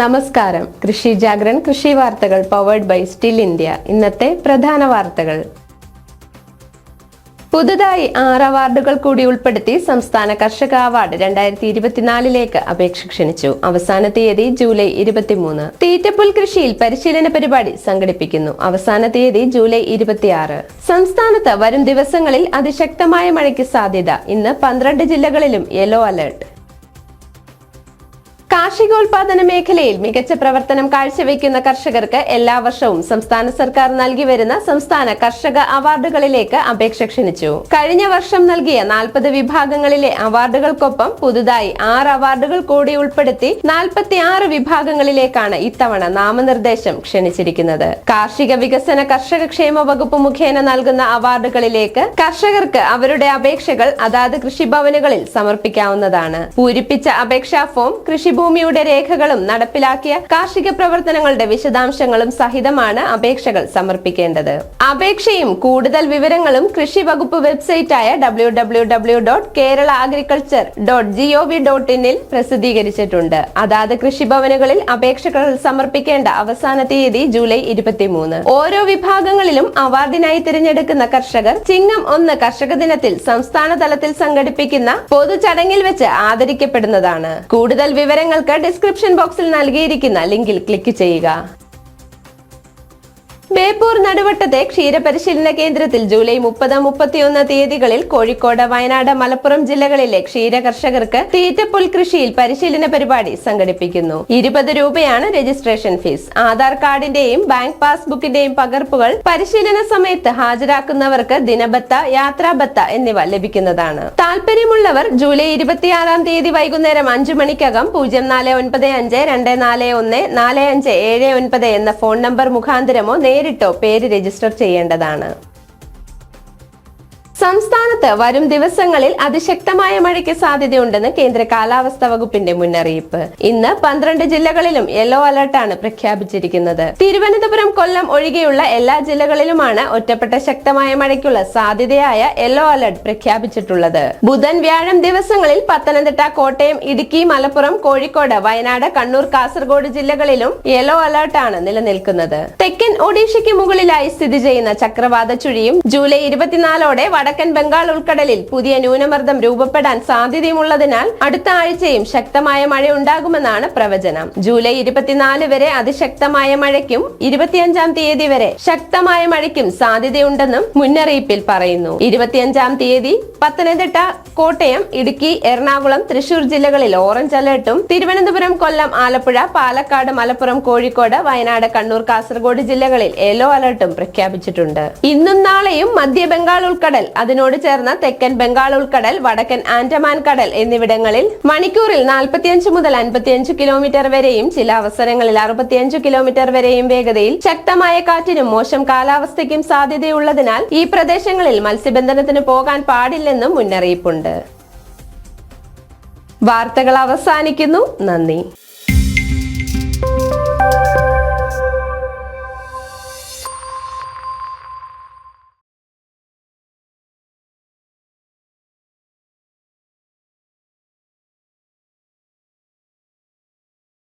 നമസ്കാരം. കൃഷി ജാഗ്രൻ കൃഷി വാർത്തകൾ പവേർഡ് ബൈ സ്റ്റിൽ ഇന്ത്യ ഇന്നത്തെ പ്രധാന വാർത്തകൾ. പുതുതായി ആറ് അവാർഡുകൾ കൂടി ഉൾപ്പെടുത്തി സംസ്ഥാന കർഷക അവാർഡ് രണ്ടായിരത്തി ഇരുപത്തിനാലിലേക്ക് അപേക്ഷ ക്ഷണിച്ചു. അവസാന തീയതി ജൂലൈ ഇരുപത്തിമൂന്ന്. തീറ്റപ്പുൽ കൃഷിയിൽ പരിശീലന പരിപാടി സംഘടിപ്പിക്കുന്നു. അവസാന തീയതി ജൂലൈ ഇരുപത്തിയാറ്. സംസ്ഥാനത്ത് വരും ദിവസങ്ങളിൽ അതിശക്തമായ മഴയ്ക്ക് സാധ്യത. ഇന്ന് പന്ത്രണ്ട് ജില്ലകളിലും യെല്ലോ അലർട്ട് കാർഷികോൽപാദന മേഖലയിൽ മികച്ച പ്രവർത്തനം കാഴ്ചവെക്കുന്ന കർഷകർക്ക് എല്ലാ വർഷവും സംസ്ഥാന സർക്കാർ നൽകി വരുന്ന സംസ്ഥാന കർഷക അവാർഡുകളിലേക്ക് അപേക്ഷ ക്ഷണിച്ചു. കഴിഞ്ഞ വർഷം നൽകിയ നാൽപ്പത് വിഭാഗങ്ങളിലെ അവാർഡുകൾക്കൊപ്പം പുതുതായി ആറ് അവാർഡുകൾ കൂടി ഉൾപ്പെടുത്തി നാൽപ്പത്തി ആറ് വിഭാഗങ്ങളിലേക്കാണ് ഇത്തവണ നാമനിർദ്ദേശം ക്ഷണിച്ചിരിക്കുന്നത്. കാർഷിക വികസന കർഷക ക്ഷേമ വകുപ്പ് മുഖേന നൽകുന്ന അവാർഡുകളിലേക്ക് കർഷകർക്ക് അവരുടെ അപേക്ഷകൾ അതാത് കൃഷിഭവനുകളിൽ സമർപ്പിക്കാവുന്നതാണ്. പൂരിപ്പിച്ച അപേക്ഷാ ഫോം കൃഷിഭൂമിയുടെ രേഖകളും നടപ്പിലാക്കിയ കാർഷിക പ്രവർത്തനങ്ങളുടെ വിശദാംശങ്ങളും സഹിതമാണ് അപേക്ഷകൾ സമർപ്പിക്കേണ്ടത്. അപേക്ഷയും കൂടുതൽ വിവരങ്ങളും കൃഷി വകുപ്പ് വെബ്സൈറ്റായ W W W dot Kerala agriculture dot G O V dot ഇന്നിൽ പ്രസിദ്ധീകരിച്ചിട്ടുണ്ട്. അതാത് കൃഷിഭവനുകളിൽ അപേക്ഷകൾ സമർപ്പിക്കേണ്ട അവസാന തീയതി ജൂലൈ ഇരുപത്തിമൂന്ന്. ഓരോ വിഭാഗങ്ങളിലും അവാർഡിനായി തിരഞ്ഞെടുക്കുന്ന കർഷകർ ചിങ്ങം ഒന്ന് കർഷക ദിനത്തിൽ സംസ്ഥാന തലത്തിൽ സംഘടിപ്പിക്കുന്ന പൊതുചടങ്ങിൽ വെച്ച് ആദരിക്കപ്പെടുന്നതാണ്. കൂടുതൽ വിവരങ്ങൾക്ക് ഡിസ്ക്രിപ്ഷൻ ബോക്സിൽ നൽകിയിരിക്കുന്ന ലിങ്കിൽ ക്ലിക്ക് ചെയ്യുക. ബേപ്പൂർ നടുവട്ടത്തെ ക്ഷീരപരിശീലന കേന്ദ്രത്തിൽ ജൂലൈ മുപ്പത് മുപ്പത്തിയൊന്ന് തീയതികളിൽ കോഴിക്കോട് വയനാട് മലപ്പുറം ജില്ലകളിലെ ക്ഷീര കർഷകർക്ക് തീറ്റപ്പുൽ കൃഷിയിൽ പരിശീലന പരിപാടി സംഘടിപ്പിക്കുന്നു. ഇരുപത് രൂപയാണ് രജിസ്ട്രേഷൻ ഫീസ്. ആധാർ കാർഡിന്റെയും ബാങ്ക് പാസ്ബുക്കിന്റെയും പകർപ്പുകൾ പരിശീലന സമയത്ത് ഹാജരാക്കുന്നവർക്ക് ദിനബത്ത യാത്രാബത്ത എന്നിവ ലഭിക്കുന്നതാണ്. താല്പര്യമുള്ളവർ ജൂലൈ ഇരുപത്തിയാറാം തീയതി വൈകുന്നേരം അഞ്ചു മണിക്കകം പൂജ്യം നാല് ഒൻപത് അഞ്ച് രണ്ട് നാല് ഒന്ന് നാല് അഞ്ച് ഏഴ് ഒൻപത് എന്ന ഫോൺ നമ്പർ മുഖാന്തരമോ നേരിട്ടോ പേര് രജിസ്റ്റർ ചെയ്യേണ്ടതാണ്. സംസ്ഥാനത്ത് വരും ദിവസങ്ങളിൽ അതിശക്തമായ മഴയ്ക്ക് സാധ്യതയുണ്ടെന്ന് കേന്ദ്ര കാലാവസ്ഥാ വകുപ്പിന്റെ മുന്നറിയിപ്പ്. ഇന്ന് പന്ത്രണ്ട് ജില്ലകളിലും യെല്ലോ അലർട്ടാണ് പ്രഖ്യാപിച്ചിരിക്കുന്നത്. തിരുവനന്തപുരം കൊല്ലം ഒഴികെയുള്ള എല്ലാ ജില്ലകളിലുമാണ് ഒറ്റപ്പെട്ട ശക്തമായ മഴയ്ക്കുള്ള സാധ്യതയായ യെല്ലോ അലർട്ട് പ്രഖ്യാപിച്ചിട്ടുള്ളത്. ബുധൻ വ്യാഴം ദിവസങ്ങളിൽ പത്തനംതിട്ട കോട്ടയം ഇടുക്കി മലപ്പുറം കോഴിക്കോട് വയനാട് കണ്ണൂർ കാസർഗോഡ് ജില്ലകളിലും യെല്ലോ അലർട്ടാണ് നിലനിൽക്കുന്നത്. തെക്കൻ ഒഡീഷയ്ക്ക് മുകളിലായി സ്ഥിതി ചെയ്യുന്ന ചക്രവാത ചുഴിയും ജൂലൈ ഇരുപത്തിനാലോടെ വടക്കൻ ബംഗാൾ ഉൾക്കടലിൽ പുതിയ ന്യൂനമർദ്ദം രൂപപ്പെടാൻ സാധ്യതയുമുള്ളതിനാൽ അടുത്ത ആഴ്ചയും ശക്തമായ മഴ ഉണ്ടാകുമെന്നാണ് പ്രവചനം. ജൂലൈ ഇരുപത്തിനാല് വരെ അതിശക്തമായ മഴയ്ക്കും ഇരുപത്തിയഞ്ചാം തീയതി വരെ ശക്തമായ മഴയ്ക്കും സാധ്യതയുണ്ടെന്നും മുന്നറിയിപ്പിൽ പറയുന്നു. ഇരുപത്തിയഞ്ചാം തീയതി പത്തനംതിട്ട കോട്ടയം ഇടുക്കി എറണാകുളം തൃശൂർ ജില്ലകളിൽ ഓറഞ്ച് അലർട്ടും തിരുവനന്തപുരം കൊല്ലം ആലപ്പുഴ പാലക്കാട് മലപ്പുറം കോഴിക്കോട് വയനാട് കണ്ണൂർ കാസർഗോഡ് ജില്ലകളിൽ യെല്ലോ അലർട്ടും പ്രഖ്യാപിച്ചിട്ടുണ്ട്. ഇന്നും നാളെയും മധ്യ ബംഗാൾ ഉൾക്കടൽ അതിനോട് ചേർന്ന തെക്കൻ ബംഗാൾ ഉൾക്കടൽ വടക്കൻ ആൻഡമാൻ കടൽ എന്നിവിടങ്ങളിൽ മണിക്കൂറിൽ നാൽപ്പത്തിയഞ്ച് മുതൽ അൻപത്തിയഞ്ച് കിലോമീറ്റർ വരെയും ചില അവസരങ്ങളിൽ അറുപത്തിയഞ്ച് കിലോമീറ്റർ വരെയും വേഗതയിൽ ശക്തമായ കാറ്റിനും മോശം കാലാവസ്ഥയ്ക്കും സാധ്യതയുള്ളതിനാൽ ഈ പ്രദേശങ്ങളിൽ മത്സ്യബന്ധനത്തിന് പോകാൻ പാടില്ലെന്നും മുന്നറിയിപ്പുണ്ട്. വാർത്തകൾ അവസാനിക്കുന്നു. നന്ദി.